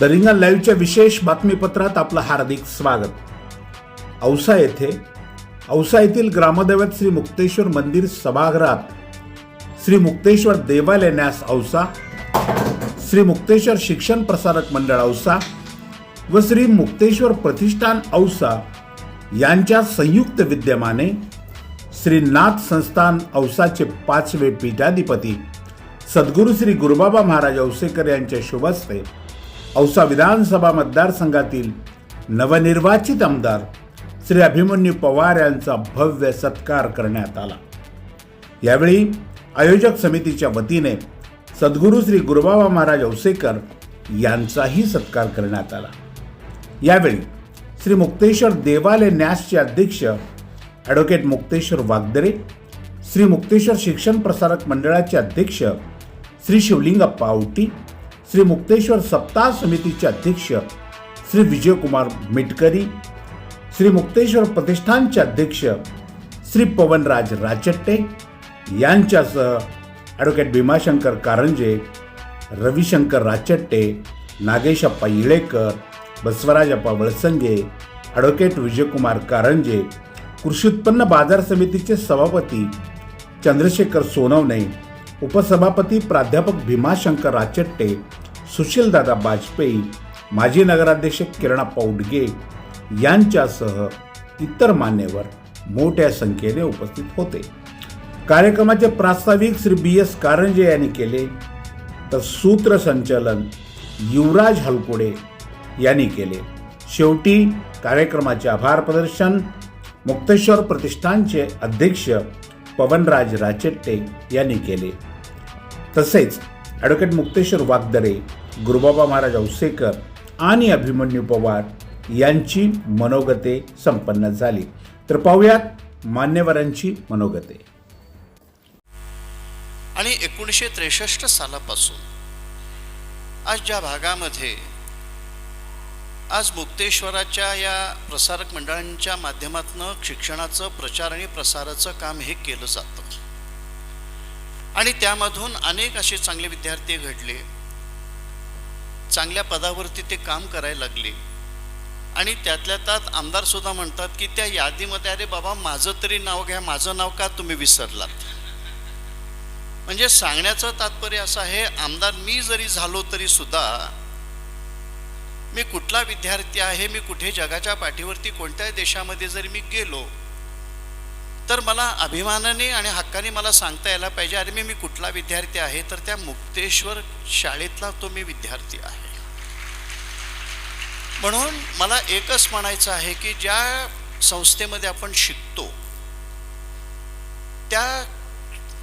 दरिंगण लाईव्हच्या विशेष बातमीपत्रात आपलं हार्दिक स्वागत. औसा येथे औसा येथील ग्रामदैवत श्री मुक्तेश्वर मंदिर सभागृहात श्री मुक्तेश्वर देवालय न्यास औसा श्री मुक्तेश्वर शिक्षण प्रसारक मंडळ औसा व श्री मुक्तेश्वर प्रतिष्ठान औसा यांच्या संयुक्त विद्यमाने श्री नाथ संस्थान औसाचे पाचवे पीठाधिपती सद्गुरू श्री गुरुबाबा महाराज औसेकर यांच्या शुभस्ते औसा विधानसभा मतदारसंघातील नवनिर्वाचित आमदार श्री अभिमन्यू पवार यांचा भव्य सत्कार करण्यात आला. यावेळी आयोजक समितीच्या वतीने सद्गुरू श्री गुरुबाबा महाराज औसेकर यांचाही सत्कार करण्यात आला. यावेळी श्री मुक्तेश्वर देवालय न्यासचे अध्यक्ष ॲडव्होकेट मुक्तेश्वर वागदरे श्री मुक्तेश्वर शिक्षण प्रसारक मंडळाचे अध्यक्ष श्री शिवलिंगप्पा आवटी श्री मुक्तेश्वर सप्ताह समितीचे अध्यक्ष श्री विजयकुमार मिटकरी श्री मुक्तेश्वर प्रतिष्ठानचे अध्यक्ष श्री पवनराज राचट्टे यांच्यासह ॲडव्होकेट भीमाशंकर कारंजे रविशंकर राचट्टे नागेशप्पा इळेकर बसवराजप्पा वळसंगे ॲडव्होकेट विजयकुमार कारंजे कृषी उत्पन्न बाजार समितीचे सभापती चंद्रशेखर सोनवणे उपसभापती प्राध्यापक भीमाशंकर राचट्टे सुशीलदादा बाजपेयी माजी नगराध्यक्ष किरणा पौडगे यांच्यासह इतर मान्यवर मोठ्या संख्येने उपस्थित होते. कार्यक्रमाचे प्रास्ताविक श्री बी एस कारंजे यांनी केले तर सूत्रसंचालन युवराज हलकोडे यांनी केले. शेवटी कार्यक्रमाचे आभार प्रदर्शन मुक्तेश्वर प्रतिष्ठानचे अध्यक्ष पवनराज राचेट्टे यांनी केले. तसेच ॲडव्होकेट मुक्तेश्वर वागदरे गुरुबाबा महाराज औसेकर आणि अभिमन्यू पवार यांची मनोगते संपन्न झाली. तर पाहूयात मान्यवरांची मनोगते. आणि एकोणीसशे त्रेसष्ट सालापासून आज ज्या भागामध्ये आज मुक्तेश्वराच्या या प्रसारक मंडळांच्या माध्यमातून शिक्षणाचं प्रचार आणि प्रसाराचं काम हे केलं जातं. आणि त्यामधून अनेक असे चांगले विद्यार्थी घडले. चांगल्या पदावरती ते काम करायला लागले. आणि त्यातल्या त्यात आमदार सुद्धा म्हणतात की त्या यादीमध्ये अरे बाबा माझं तरी नाव घ्या. माझं नाव का तुम्ही विसरलात? म्हणजे सांगण्याचं तात्पर्य असं आहे आमदार मी जरी झालो तरी सुद्धा मी कुठला विद्यार्थी आहे मी कुठे जगाच्या पाठीवरती कोणत्याही देशामध्ये जरी मी गेलो तर मला अभिमानाने आणि हक्काने मला सांगता यायला पाहिजे अरे मी मी कुठला विद्यार्थी आहे तर त्या मुक्तेश्वर शाळेतला तो मी विद्यार्थी आहे. म्हणून मला एकच म्हणायचं आहे की ज्या संस्थेमध्ये आपण शिकतो त्या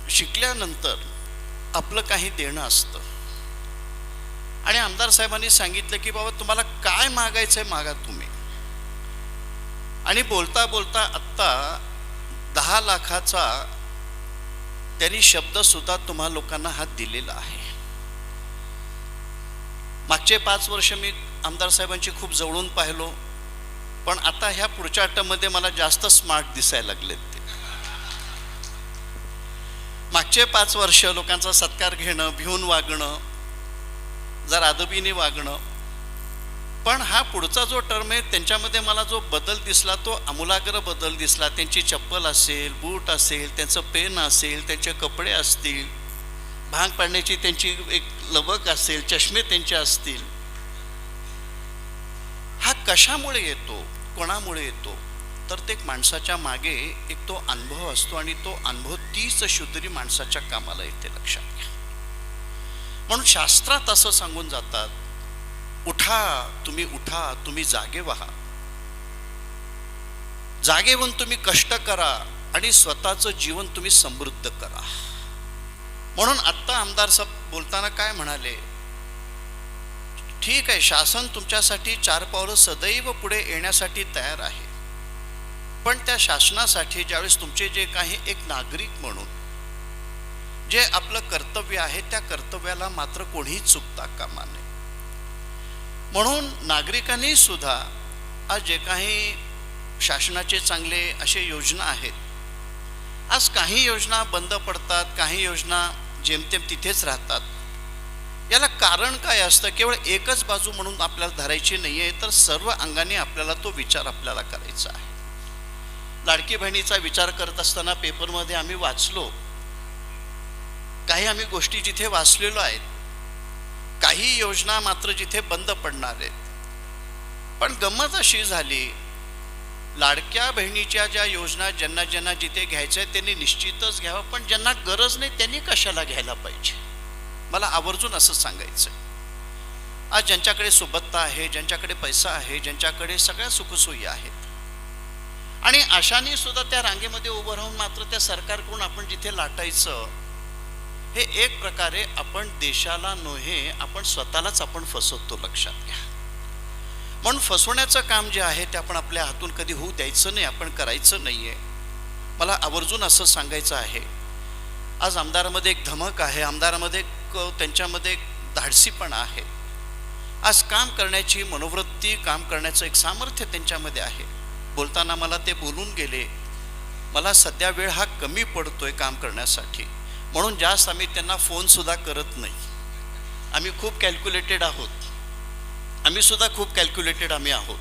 शिकल्यानंतर आपलं काही देणं असतं. आणि आमदार साहेबांनी सांगितलं की बाबा तुम्हाला काय मागायचं आहे मागा तुम्ही. आणि बोलता बोलता आत्ता दहा लाखाचा त्यांनी शब्दसुद्धा तुम्हा लोकांना हात दिलेला आहे. मागचे पाच वर्ष मी आमदार साहेबांची खूप जवळून पाहिलो पण आता ह्या पुढच्या टर्ममध्ये मला जास्त स्मार्ट दिसायला लागलेत ते. मागचे पाच वर्ष लोकांचा सत्कार घेणं भिवून वागणं जर आदबीने वागणं. पण हा पुढचा जो टर्म आहे त्यांच्यामध्ये मला जो बदल दिसला तो आमूलाग्र बदल दिसला. त्यांची चप्पल असेल बूट असेल त्यांचं पेन असेल त्यांचे कपडे असतील भांग पाडण्याची त्यांची एक लबक असेल चष्मे त्यांचे असतील. हा कशामुळे येतो? कोणामुळे येतो? तर ते माणसाच्या मागे एक तो अनुभव असतो आणि तो अनुभव तीच शुद्धरी माणसाच्या कामाला येते लक्षात घ्या. म्हणून शास्त्रात असं सांगून जातात उठा तुम्ही उठा तुम्ही जागे व्हा. जागे होऊन तुम्ही कष्ट करा आणि स्वतःचं जीवन तुम्ही समृद्ध करा. म्हणून आत्ता आमदार साहेब बोलताना काय म्हणाले ठीक आहे शासन तुमच्यासाठी चार पावलं सदैव पुढे येण्यासाठी तयार आहे. पण त्या शासनासाठी ज्यावेळेस तुमचे जे काही एक नागरिक म्हणून जे आपलं कर्तव्य आहे त्या कर्तव्याला मात्र कोणीही चुकता कामा नये. म्हणून नागरिकांनी सुद्धा आज जे काही शासनाचे चांगले असे योजना आहेत आज काही योजना बंद पडतात काही योजना जेमतेम तिथेच राहतात. याला कारण काय असतं? केवळ एकच बाजू म्हणून आपल्याला धरायची नाही आहे तर सर्व अंगाने आपल्याला तो विचार आपल्याला करायचा आहे. लाडकी बहिणीचा विचार करत असताना पेपरमध्ये आम्ही वाचलो काही आम्ही गोष्टी जिथे वाचलेलो आहेत काही योजना मात्र जिथे बंद पडणार आहेत. पण गंमत अशी झाली लाडक्या बहिणीच्या ज्या योजना ज्यांना ज्यांना जिथे घ्यायचं आहे त्यांनी निश्चितच घ्यावं पण ज्यांना गरज नाही त्यांनी कशाला घ्यायला पाहिजे? मला आवर्जून असं सांगायचं आज ज्यांच्याकडे सुबत्ता आहे ज्यांच्याकडे पैसा आहे ज्यांच्याकडे सगळ्या सुखसोयी आहेत. आणि अशाने सुद्धा त्या रांगेमध्ये उभं राहून मात्र त्या सरकारकडून आपण जिथे लाटायचं हे एक प्रकारे आपण देशाला नव्हे आपण स्वतःलाच आपण फसवतो लक्षात घ्या. म्हणून फसवण्याचं काम जे आहे ते आपण आपल्या हातून कधी होऊ द्यायचं नाही आपण करायचं नाही आहे मला आवर्जून असं सांगायचं आहे. आज आमदारामध्ये एक धमक आहे आमदारामध्ये एक त्यांच्यामध्ये एक धाडसीपणा आहे. आज काम करण्याची मनोवृत्ती काम करण्याचं एक सामर्थ्य त्यांच्यामध्ये आहे. बोलताना मला ते बोलून गेले. मला सध्या वेळ हा कमी पडतोय काम करण्यासाठी. म्हणून जास्त आम्ही त्यांना फोनसुद्धा करत नाही. आम्ही खूप कॅल्क्युलेटेड आहोत. आम्ही सुद्धा खूप कॅल्क्युलेटेड आम्ही आहोत.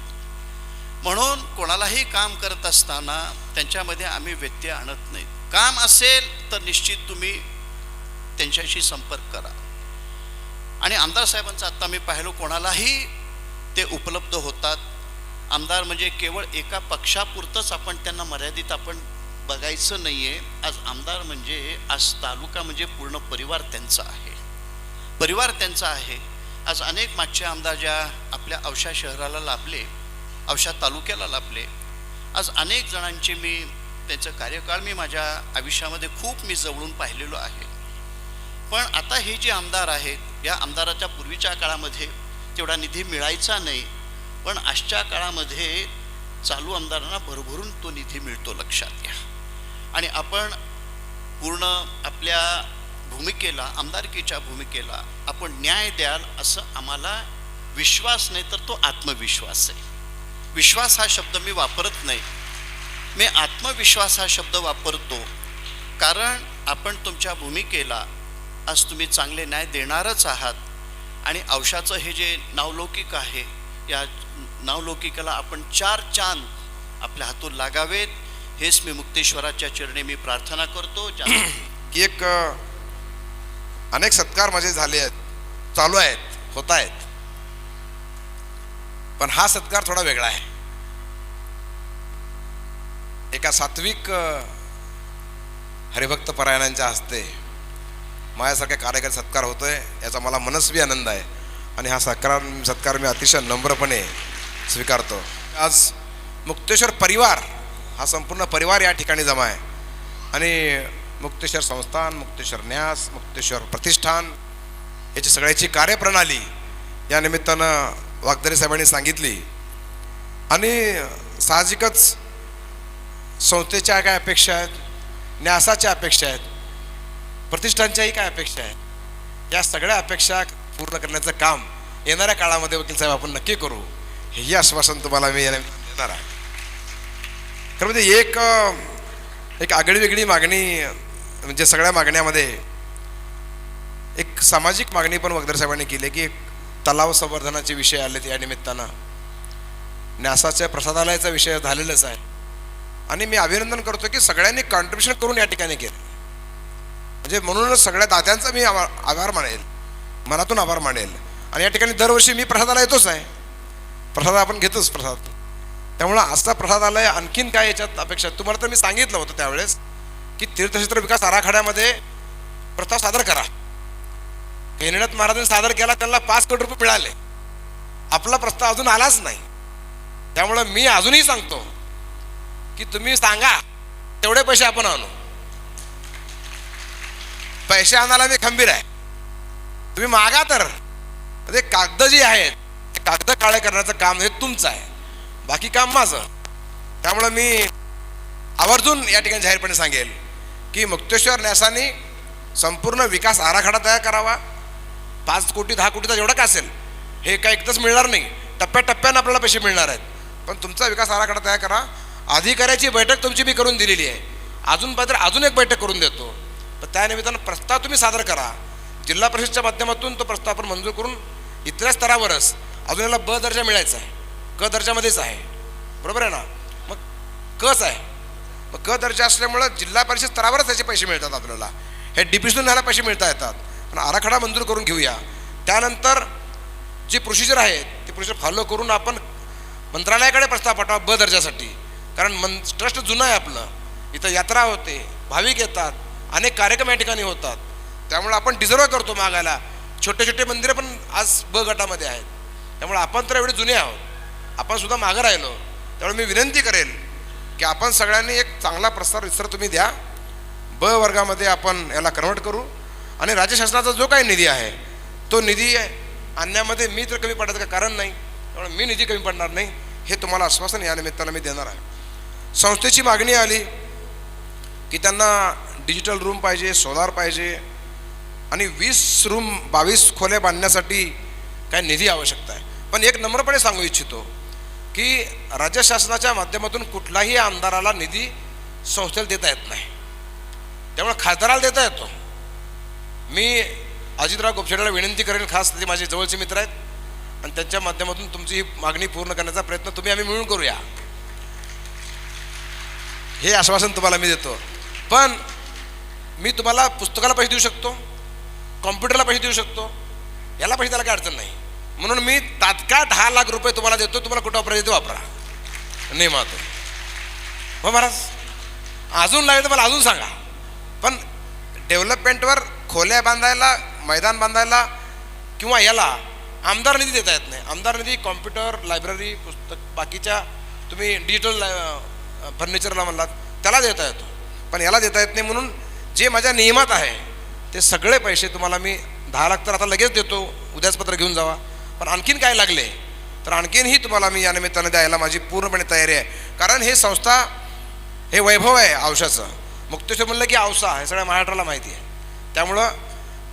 म्हणून कोणालाही काम करत असताना त्यांच्यामध्ये आम्ही व्यत्यय आणत नाही. काम असेल तर निश्चित तुम्ही त्यांच्याशी संपर्क करा. आणि आमदार साहेबांचं आत्ता मी पाहिलो कोणालाही ते उपलब्ध होतात. आमदार म्हणजे केवळ एका पक्षापुरतंच आपण त्यांना मर्यादित आपण बघायचं नाही आहे आज आमदार म्हणजे आज तालुका म्हणजे पूर्ण परिवार त्यांचा आहे. परिवार त्यांचा आहे. आज अनेक मागचे आमदार ज्या आपल्या औषा शहराला लाभले औषा तालुक्याला लाभले. आज अनेक जणांचे मी त्यांचं कार्यकाळ मी माझ्या आयुष्यामध्ये खूप मी जवळून पाहिलेलो आहे. पण आता हे जे आमदार आहेत या आमदाराच्या पूर्वीच्या काळामध्ये तेवढा निधी मिळायचा नाही. पण आजच्या काळामध्ये चालू आमदारांना भरभरून तो निधी मिळतो लक्षात घ्या. आणि आपण पूर्ण आपल्या भूमिकेला आमदारकीच्या भूमिकेला आपण न्याय द्याल असं आम्हाला विश्वास नाही तर तो आत्मविश्वास आहे. विश्वास हा शब्द मी वापरत नाही. मी आत्मविश्वास हा शब्द वापरतो कारण आपण तुमच्या भूमिकेला आज तुम्ही चांगले न्याय देणारच आहात आणि अंशाचं हे जे नावलौकिक आहे या नावलौकिकाला आपण चार चांद आपल्या हातून लागावेत. हेच मी मुक्तेश्वराच्या चरणी मी प्रार्थना करतो की एक अनेक सत्कार माझे झाले आहेत चालू आहेत होत आहेत. पण हा सत्कार थोडा वेगळा आहे. एका सात्विक हरिभक्त परायणांच्या हस्ते माझ्यासारख्या कार्यकारी सत्कार होतोय याचा मला मनस्वी आनंद आहे. आणि हा सत्कार सत्कार मी अतिशय नम्रपणे स्वीकारतो. आज मुक्तेश्वर परिवार हा संपूर्ण परिवार या ठिकाणी जमा आहे. आणि मुक्तेश्वर संस्थान मुक्तेश्वर न्यास मुक्तेश्वर प्रतिष्ठान याची सगळ्याची कार्यप्रणाली या निमित्तानं वागदरे साहेबांनी सांगितली. आणि साहजिकच संस्थेच्या काय अपेक्षा आहेत? न्यासाच्या अपेक्षा आहेत? प्रतिष्ठानच्याही काय अपेक्षा आहेत? या सगळ्या अपेक्षा पूर्ण करण्याचं काम येणाऱ्या काळामध्ये वकील साहेब आपण नक्की करू. हेही आश्वासन तुम्हाला मी देणार आहे. खरं म्हणजे एक एक आगळी वेगळी मागणी म्हणजे सगळ्या मागण्यामध्ये एक सामाजिक मागणी पण वगैरे साहेबांनी केली की एक तलाव संवर्धनाचे विषय आलेत या निमित्तानं. न्यासाच्या प्रसादालयाचा विषय झालेलाच आहे. आणि मी अभिनंदन करतो की सगळ्यांनी कॉन्ट्रीब्युशन करून या ठिकाणी केलं. म्हणजे म्हणूनच सगळ्या दात्यांचा मी आभार आभार मानेल. मनातून आभार मानेल. आणि या ठिकाणी दरवर्षी मी प्रसादाला येतोच आहे. प्रसाद आपण घेतोच प्रसाद. त्यामुळं असा प्रसादालय आणखीन काय याच्यात अपेक्षा तुम्हाला तर मी सांगितलं होतं त्यावेळेस की तीर्थक्षेत्र विकास आराखड्यामध्ये प्रस्ताव सादर करा. केनीनाथ महाराजांनी सादर केला त्यांना पाच कोटी रुपये मिळाले. आपला प्रस्ताव अजून आलाच नाही. त्यामुळं मी अजूनही सांगतो की तुम्ही सांगा तेवढे पैसे आपण आणू. पैसे आणायला मी खंबीर आहे. तुम्ही मागा तर. ते कागद जी आहेत ते कागद काळे करण्याचं काम हे तुमचं आहे. बाकी काम माझं. त्यामुळं मी आवर्जून या ठिकाणी जाहीरपणे सांगेल की मुक्तेश्वर न्यासानी संपूर्ण विकास आराखडा तयार करावा. पाच कोटी दहा कोटीचा जेवढा का असेल हे काय एकदाच मिळणार नाही. टप्प्याटप्प्यानं आपल्याला पैसे मिळणार आहेत. पण तुमचा विकास आराखडा तयार करा. अधिकाऱ्याची बैठक तुमची मी करून दिलेली आहे. अजून पाहिजे अजून एक बैठक करून देतो. तर त्या निमित्तानं प्रस्ताव तुम्ही सादर करा. जिल्हा परिषदच्या माध्यमातून तो प्रस्ताव आपण मंजूर करून इथल्या स्तरावरच अजून याला ब दर्जा मिळायचा आहे. क दर्जामध्येच आहे. बरोबर आहे ना? मग कच आहे. मग क दर्जा असल्यामुळं जिल्हा परिषद स्तरावरच त्याचे पैसे मिळतात आपल्याला. हे डीपीसून याला पैसे मिळता येतात. पण आराखडा मंजूर करून घेऊया. त्यानंतर जी प्रोसिजर आहे ती प्रोसिजर फॉलो करून आपण मंत्रालयाकडे प्रस्ताव पाठवा ब दर्जासाठी. कारण मन ट्रस्ट जुनं आहे आपलं. इथं यात्रा होते भाविक येतात अनेक कार्यक्रम या ठिकाणी होतात. त्यामुळे आपण डिझर्व करतो मागायला. छोटे छोटे मंदिरं पण आज ब गटामध्ये आहेत. त्यामुळे आपण तर एवढे जुने आहोत. आपण सुद्धा मागं राहिलो. त्यामुळे मी विनंती करेन की आपण सगळ्यांनी एक चांगला प्रस्ताव विस्तार तुम्ही द्या. ब वर्गामध्ये आपण याला कन्वर्ट करू. आणि राज्य शासनाचा जो काही निधी आहे तो निधी आणण्यामध्ये मी तर कमी पडायचं का कारण नाही. त्यामुळे मी निधी कमी पडणार नाही हे तुम्हाला आश्वासन या निमित्तानं मी देणार आहे. संस्थेची मागणी आली की त्यांना डिजिटल रूम पाहिजे सोलार पाहिजे आणि वीस रूम बावीस खोल्या बांधण्यासाठी काय निधी आवश्यकता आहे. पण एक नम्रपणे सांगू इच्छितो की राज्य शासनाच्या माध्यमातून कुठलाही आमदाराला निधी संस्थेला देता येत नाही. त्यामुळे खासदाराला देता येतो. मी अजितराव गोपछेडाला विनंती करेन खास ते माझे जवळचे मित्र आहेत आणि त्यांच्या माध्यमातून तुमची ही मागणी पूर्ण करण्याचा प्रयत्न तुम्ही आम्ही मिळून करूया. हे आश्वासन तुम्हाला मी देतो. पण मी तुम्हाला पुस्तकाला पैसे देऊ शकतो कॉम्प्युटरला पैसे देऊ शकतो याला पैसे द्यायला काय अडचण नाही. म्हणून मी तात्काळ दहा लाख रुपये तुम्हाला देतो तुम्हाला कुठं वापरायचं ते वापरा. नाही हो महाराज अजून लागेल तर मला अजून सांगा. पण डेव्हलपमेंटवर खोल्या बांधायला मैदान बांधायला किंवा याला आमदार निधी देता येत नाही. आमदार निधी कॉम्प्युटर लायब्ररी पुस्तक बाकीच्या तुम्ही डिजिटल फर्निचरला म्हणलात त्याला देता येतो. पण याला देता येत नाही म्हणून जे माझ्या नियमात आहे ते सगळे पैसे तुम्हाला मी दहा लाख तर आता लगेच देतो. उद्याच पत्र घेऊन जावा. पण आणखीन काय लागले? तर आणखीनही तुम्हाला मी या निमित्तानं द्यायला माझी पूर्णपणे तयारी आहे. कारण हे संस्था हे वैभव आहे औषधाचं मुक्तेश्वर म्हणलं की औसा हे सगळ्या महाराष्ट्राला माहिती आहे. त्यामुळं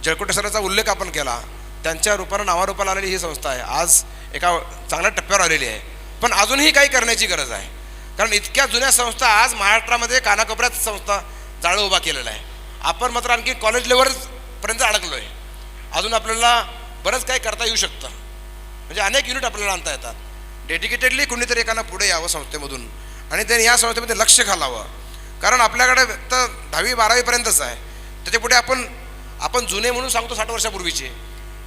जळकोटे उल्लेख आपण केला. त्यांच्या रूपानं नावारूपाला आलेली ही संस्था आहे. आज एका चांगल्या टप्प्यावर आलेली आहे. पण अजूनही काही करण्याची गरज आहे. कारण इतक्या जुन्या संस्था आज महाराष्ट्रामध्ये कानाकोपऱ्यात संस्था जाळं उभा केलेला आहे. आपण मात्र आणखी कॉलेज लेवलपर्यंत अडकलो आहे अजून आपल्याला बरंच काही करता येऊ शकतं. म्हणजे अनेक युनिट आपल्याला आणता येतात. डेडिकेटेडली कुणीतरी एकानं पुढे यावं संस्थेमधून. आणि त्यांनी या संस्थेमध्ये लक्ष घालावं. कारण आपल्याकडे तर दहावी बारावीपर्यंतच आहे. त्याच्यापुढे आपण आपण जुने म्हणून सांगतो साठ वर्षापूर्वीचे.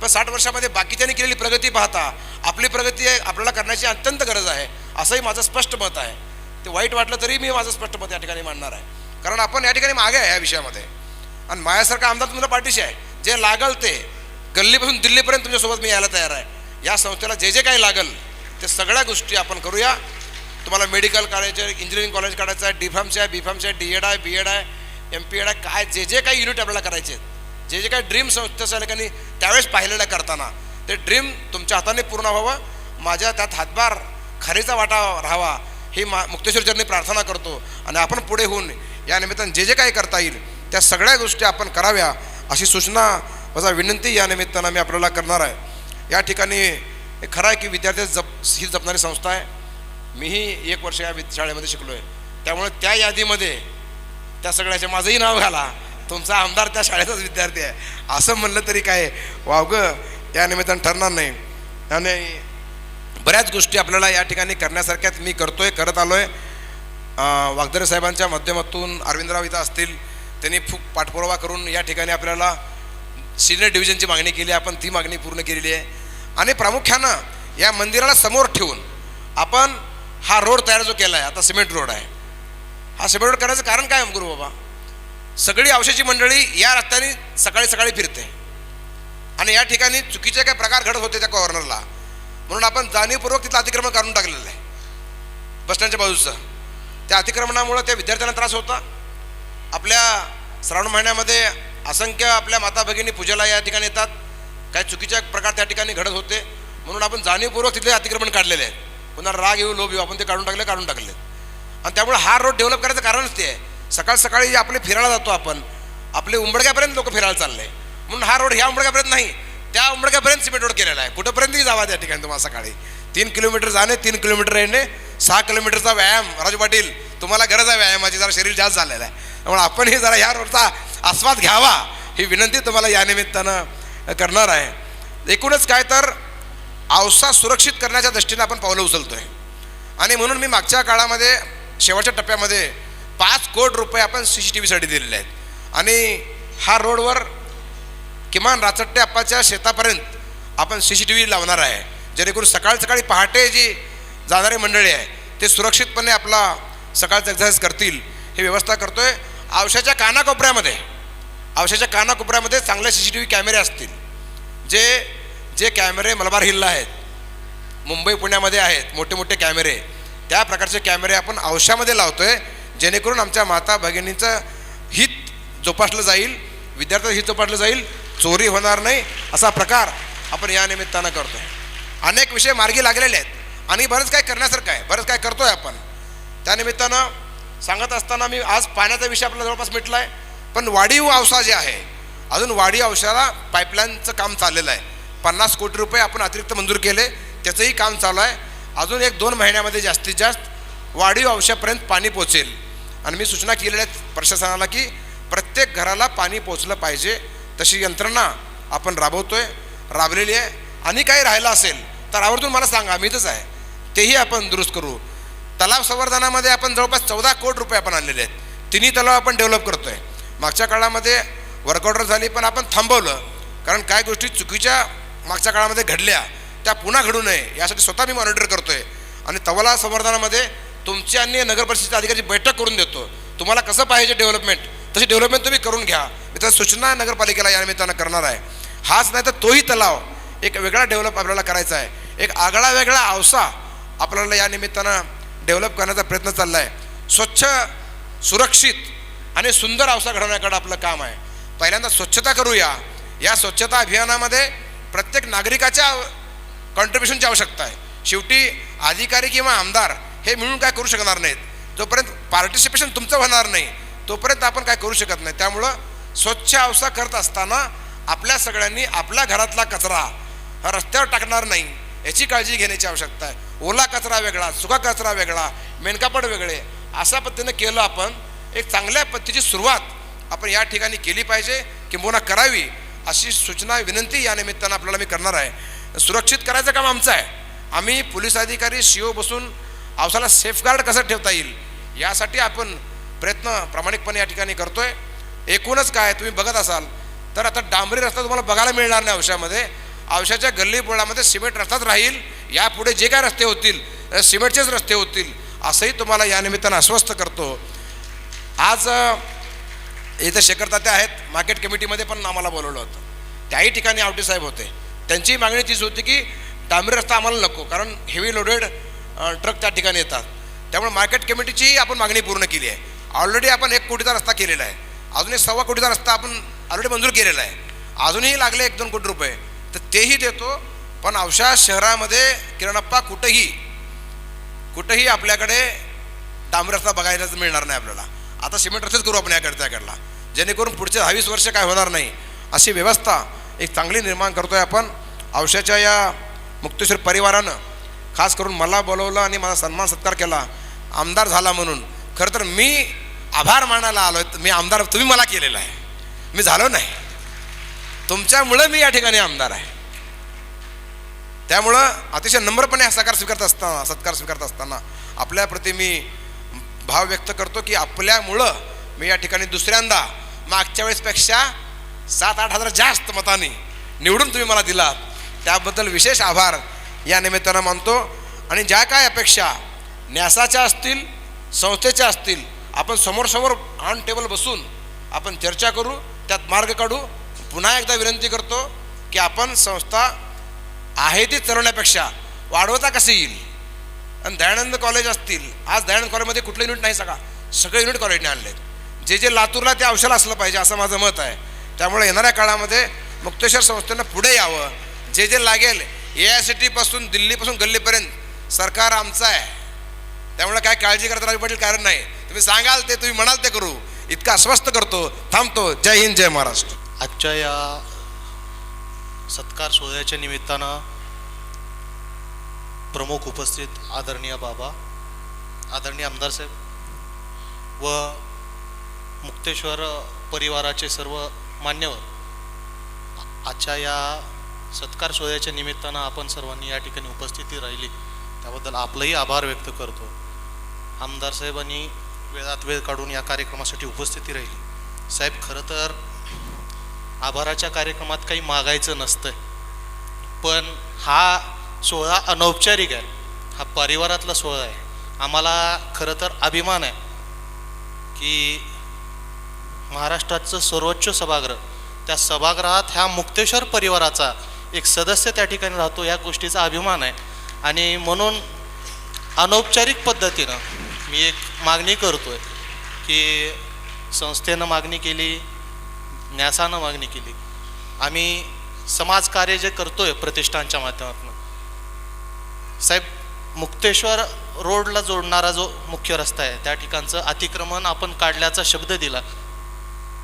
पण साठ वर्षामध्ये बाकीच्यांनी केलेली प्रगती पाहता आपली प्रगती आहे आपल्याला करण्याची अत्यंत गरज आहे. असंही माझं स्पष्ट मत आहे. ते वाईट वाटलं तरी मी माझं स्पष्ट मत या ठिकाणी मांडणार आहे. कारण आपण या ठिकाणी मागे आहे या विषयामध्ये. आणि माझ्यासारखा आमदार तुम्हाला पाठीशी आहे. जे लागल ते. गल्लीपासून दिल्लीपर्यंत तुमच्यासोबत मी यायला तयार आहे. या संस्थेला जे जे काही लागल ते सगळ्या गोष्टी आपण करूया. तुम्हाला मेडिकल कॉलेज आहे इंजिनिअरिंग कॉलेज काढायचं आहे डी फार्मचे आहे बी फार्मचे आहे डी एड आहे बी एड आहे एम पी एड आहे काय जे जे काही युनिट आपल्याला करायचे आहेत. जे जे काही ड्रीम संस्थेच्या ठिकाणी त्यावेळेस पाहिलेलं करताना ते ड्रीम तुमच्या हाताने पूर्ण व्हावं. माझ्या त्यात हातभार खारीचा वाटा राहावा ही मा मुक्तेश्वरचरणी प्रार्थना करतो. आणि आपण पुढे होऊन या निमित्तानं जे जे काही करता येईल त्या सगळ्या गोष्टी आपण कराव्या अशी सूचना माझा विनंती या निमित्तानं मी आपल्याला करणार आहे. या ठिकाणी हे खरं आहे की विद्यार्थी जप ही जपणारी संस्था आहे. मीही एक वर्ष या विद शाळेमध्ये शिकलो आहे त्यामुळे त्या यादीमध्ये त्या सगळ्याचे माझंही नाव घाला. तुमचा आमदार त्या शाळेचाच विद्यार्थी आहे. असं म्हणलं तरी काय? वावगं या निमित्तानं ठरणार नाही. आणि बऱ्याच गोष्टी आपल्याला या ठिकाणी करण्यासारख्यात मी करतोय करत आलो आहे वागदरे साहेबांच्या माध्यमातून अरविंदराव इथं असतील. त्यांनी खूप पाठपुरावा करून या ठिकाणी आपल्याला सिनियर डिव्हिजनची मागणी केली. आपण ती मागणी पूर्ण केलेली आहे. आणि प्रामुख्यानं या मंदिराला समोर ठेवून आपण हा रोड तयार जो केला आहे आता सिमेंट रोड आहे. हा सिमेंट रोड करायचं कारण काय गुरु बाबा? सगळी औषधी मंडळी या रस्त्याने सकाळी सकाळी फिरते. आणि या ठिकाणी चुकीचे काही प्रकार घडत होते त्या कॉर्नरला म्हणून आपण जाणीवपूर्वक तिथलं अतिक्रमण काढून टाकलेलं आहे. बसस्टँडच्या बाजूचं. त्या अतिक्रमणामुळं त्या विद्यार्थ्यांना त्रास होता. आपल्या श्रावण महिन्यामध्ये असंख्य आपल्या माता भगिनी पूजेला या ठिकाणी येतात. काही चुकीचे प्रकार त्या ठिकाणी घडत होते. म्हणून आपण जाणीवपूर्वक तिथले अतिक्रमण काढलेले आहे पुन्हा राग येऊ लोभ येऊ आपण ते काढून टाकले काढून टाकले. आणि त्यामुळे हा रोड डेव्हलप करायचं कारणच ते आहे. सकाळ सकाळी आपले फिरायला जातो आपण आपले उंबडक्यापर्यंत लोक फिरायला चालले. म्हणून हा रोड ह्या उंबडक्यापर्यंत नाही त्या उंबडक्यापर्यंत सिमेंट रोड केलेला आहे. कुठंपर्यंतही जावा त्या ठिकाणी तुम्हाला सकाळी. तीन किलोमीटर जाणे तीन किलोमीटर येणे सहा किलोमीटरचा व्यायाम. राजू पाटील तुम्हाला गरज आहे व्यायामाची जरा शरीर जास्त झालेलं आहे. त्यामुळे आपणही जरा ह्या रोडचा आस्वाद घ्यावा ही विनंती तुम्हाला या निमित्तानं करणार आहे. एकूणच काय तर आवसा सुरक्षित करण्याच्या दृष्टीने आपण पावलं उचलतो आहे आणि म्हणून मी मागच्या काळामध्ये शेवटच्या टप्प्यामध्ये पाच कोटी रुपये आपण सी सी टी व्हीसाठी दिलेले आहेत. आणि हा रोडवर किमान राचट्टे अप्पाच्या शेतापर्यंत आपण सी सी टी व्ही लावणार आहे. जेणेकरून सकाळ सकाळी पहाटे जी जाणारी मंडळी आहे ते सुरक्षितपणे आपला सकाळचं एक्झरसाईज करतील हे व्यवस्था करतोय. आवश्याच्या कानाकोपऱ्यामध्ये अवशाच्या कानाकोपऱ्यामध्ये चांगले सी सी टी व्ही कॅमेरे असतील. जे जे कॅमेरे मलबार हिलला आहेत मुंबई पुण्यामध्ये आहेत मोठे मोठे कॅमेरे त्या प्रकारचे कॅमेरे आपण अवशामध्ये लावतो आहे जेणेकरून आमच्या माता भगिनींचं हित जोपासलं जाईल विद्यार्थ्याचं हित जोपासलं जाईल चोरी होणार नाही असा प्रकार आपण या निमित्तानं आहे अनेक विषय मार्गी लागलेले आहेत. आणि बरंच काय करण्यासारखं आहे. बरंच काय करतो आहे आपण त्यानिमित्तानं सांगत असताना मी आज पाण्याचा विषय आपला जवळपास मिटला आहे पण वाढीव औसा जे आहे अजून वाढीव औषधाला पाईपलाईनचं काम चाललेलं आहे. पन्नास कोटी रुपये आपण अतिरिक्त मंजूर केले त्याचंही काम चालू आहे. अजून एक दोन महिन्यामध्ये जास्तीत जास्त वाढीव औषधापर्यंत पाणी पोचेल. आणि मी सूचना केलेल्या आहेत प्रशासनाला की प्रत्येक घराला पाणी पोचलं पाहिजे तशी यंत्रणा आपण राबवतो आहे राबलेली आहे. आणि काही राहिलं असेल तर आवर्जून मला सांगा मीच आहे. तेही आपण दुरुस्त करू. तलाव संवर्धनामध्ये आपण जवळपास चौदा कोटी रुपये आपण आणलेले आहेत. तिन्ही तलाव आपण डेव्हलप करतो आहे मागच्या काळामध्ये वर्कआउटर झाली पण आपण थांबवलं. कारण काय गोष्टी चुकीच्या मागच्या काळामध्ये घडल्या त्या पुन्हा घडू नये यासाठी स्वतः मी मॉनिटर करतोय. आणि तलाव संवर्धनामध्ये तुमची आणि नगर परिषदेच्या अधिकाऱ्याची बैठक करून देतो. तुम्हाला कसं पाहिजे डेव्हलपमेंट तशी डेव्हलपमेंट तुम्ही करून घ्या. मी तर सूचना नगरपालिकेला या निमित्तानं करणार आहे. हाच नाही तर तोही तलाव एक वेगळा डेव्हलप आपल्याला करायचा आहे. एक आगळा वेगळा आवसा आपल्याला या निमित्तानं डेव्हलप करण्याचा प्रयत्न चालला आहे स्वच्छ सुरक्षित आणि सुंदर औसा घडवण्याकडे आपलं काम आहे. पहिल्यांदा स्वच्छता करूया. या स्वच्छता अभियानामध्ये प्रत्येक नागरिकाच्या कॉन्ट्रीब्युशनची आवश्यकता आहे. शेवटी अधिकारी किंवा आमदार हे मिळून काय करू शकणार नाहीत. जोपर्यंत पार्टिसिपेशन तुमचं होणार नाही तोपर्यंत आपण काय करू शकत नाही. त्यामुळं स्वच्छ अवसा करत असताना आपल्या सगळ्यांनी आपल्या घरातला कचरा हा रस्त्यावर टाकणार नाही याची काळजी घेण्याची आवश्यकता आहे. ओला कचरा वेगळा सुका कचरा वेगळा मेनकापड वेगळे अशा पद्धतीनं केलं आपण एक चांगल्या पद्धतीची सुरुवात आपण या ठिकाणी केली पाहिजे किंबहुना करावी अशी सूचना विनंती या निमित्तानं आपल्याला मी करणार आहे. सुरक्षित करायचं काम आमचं आहे. आम्ही पोलीस अधिकारी सीओ बसून औसाला सेफगार्ड कसं ठेवता येईल यासाठी आपण प्रयत्न प्रामाणिकपणे या ठिकाणी करतोय. एकूणच काय तुम्ही बघत असाल तर आता डांबरी रस्ता तुम्हाला बघायला मिळणार नाही अवशामध्ये औषधाच्या गल्ली बोळामध्ये सिमेंट रस्ताच राहील. यापुढे जे काय रस्ते होतील सिमेंटचेच रस्ते होतील असंही तुम्हाला या निमित्तानं आश्वस्त करतो. आज इथे इथं शेखर तात्या आहेत. मार्केट कमिटीमध्ये पण आम्हाला बोलवलं होतं. त्याही ठिकाणी आवटे साहेब होते. त्यांची मागणी तीच होती की डांबरी रस्ता आम्हाला नको कारण हेवी लोडेड ट्रक त्या ठिकाणी येतात. त्यामुळे मार्केट कमिटीचीही आपण मागणी पूर्ण केली आहे. ऑलरेडी आपण एक कोटीचा रस्ता केलेला आहे. अजून एक सव्वा कोटीचा रस्ता आपण ऑलरेडी मंजूर केलेला आहे. अजूनही लागले एक दोन कोटी रुपये. तर तेही देतो पण औषध शहरामध्ये किरणप्पा कुठंही कुठंही आपल्याकडे डांबरी रस्ता बघायलाच मिळणार नाही आपल्याला. आता सिमेंट रस्तेच करू आपण याकडे त्याकडला जेणेकरून पुढचे दहावीस वर्ष काय होणार नाही. अशी व्यवस्था एक चांगली निर्माण करतो आहे आपण. औषधाच्या या मुक्तेश्वर परिवारानं खास करून मला बोलवलं आणि माझा सन्मान सत्कार केला. आमदार झाला म्हणून. खरं तर मी आभार मानायला आलो मी आमदार तुम्ही मला केलेला आहे. मी झालो नाही. तुमच्यामुळं मी या ठिकाणी आमदार आहे. त्यामुळं अतिशय नम्रपणे हा स्वीकारत असताना सत्कार स्वीकारत असताना आपल्याप्रती मी भाव व्यक्त करतो की आपल्यामुळं मी या ठिकाणी दुसऱ्यांदा मागच्या वेळेसपेक्षा सात आठ हजार जास्त मताने निवडून तुम्ही मला दिलात. त्याबद्दल विशेष आभार. या निमित्तानं मानतो आणि ज्या काय अपेक्षा न्यासाच्या असतील संस्थेच्या असतील आपण समोरसमोर ऑन टेबल बसून आपण चर्चा करू त्यात मार्ग काढू. पुन्हा एकदा विनंती करतो की आपण संस्था आहे ती चरवण्यापेक्षा वाढवता कसं येईल? आणि दयानंद कॉलेज असतील आज दयानंद कॉलेजमध्ये कुठलं युनिट नाही सगळा. सगळे युनिट कॉलेजने आणले जे जे लातूरला ते औषध असलं पाहिजे असं माझं मत आहे. त्यामुळे येणाऱ्या काळामध्ये मुक्तेश्वर संस्थेनं पुढे यावं. जे जे लागेल ए आय सी टीपासून दिल्लीपासून गल्लीपर्यंत सरकार आमचं आहे. त्यामुळे काय काळजी करता राजू पाटील कारण नाही. तुम्ही सांगाल ते तुम्ही म्हणाल ते करू. इतका अस्वस्थ करतो थांबतो. जय हिंद जय महाराष्ट्र. आजच्या या सत्कार सोहळ्याच्या निमित्तानं प्रमुख उपस्थित आदरणीय बाबा आदरणीय आमदार साहेब व मुक्तेश्वर परिवाराचे सर्व मान्यवर आजच्या या सत्कार सोहळ्याच्या निमित्तानं आपण सर्वांनी या ठिकाणी उपस्थिती राहिली. त्याबद्दल आपलंही आभार व्यक्त करतो. आमदार साहेबांनी वेळात वेळ काढून या कार्यक्रमासाठी उपस्थिती राहिली. साहेब खरं तर आभाराच्या कार्यक्रमात काही मागायचं नसतं पण हा सोहळा अनौपचारिक आहे. हा परिवारातला सोहळा आहे. आम्हाला खरं तर अभिमान आहे की महाराष्ट्राचं सर्वोच्च सभागृह त्या सभागृहात ह्या मुक्तेश्वर परिवाराचा एक सदस्य त्या ठिकाणी राहतो या गोष्टीचा अभिमान आहे. आणि म्हणून अनौपचारिक पद्धतीनं मी एक मागणी करतो आहे की संस्थेनं मागणी केली न्यासानं मागणी केली. आम्ही समाजकार्य जे करतो आहे प्रतिष्ठानच्या माध्यमातून साहेब मुक्तेश्वर रोडला जोडणारा जो मुख्य रस्ता आहे त्या ठिकाणचं अतिक्रमण आपण काढल्याचा शब्द दिला.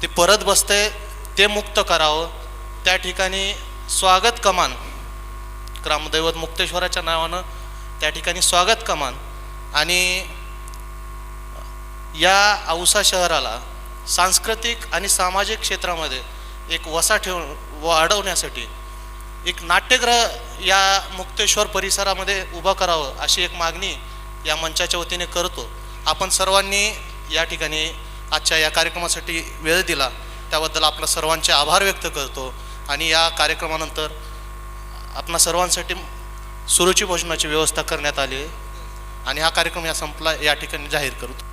ते परत बसतंय ते मुक्त करावं. त्या ठिकाणी स्वागत कमान ग्रामदैवत मुक्तेश्वराच्या नावानं त्या ठिकाणी स्वागत कमान आणि या औसा शहराला सांस्कृतिक आणि सामाजिक क्षेत्रामध्ये एक वसा ठेव वाढवण्यासाठी एक नाट्यग्रह या मुक्तेश्वर परिसरामध्ये उभं करावं अशी एक मागणी या मंचाच्या वतीने करतो. आपण सर्वांनी या ठिकाणी आजच्या या कार्यक्रमासाठी वेळ दिला. त्याबद्दल आपला सर्वांचे आभार व्यक्त करतो. आणि या कार्यक्रमानंतर आपणा सर्वांसाठी सुरुची भोजनाची व्यवस्था करण्यात आली आहे. आणि हा कार्यक्रम या संपला या ठिकाणी जाहीर करतो.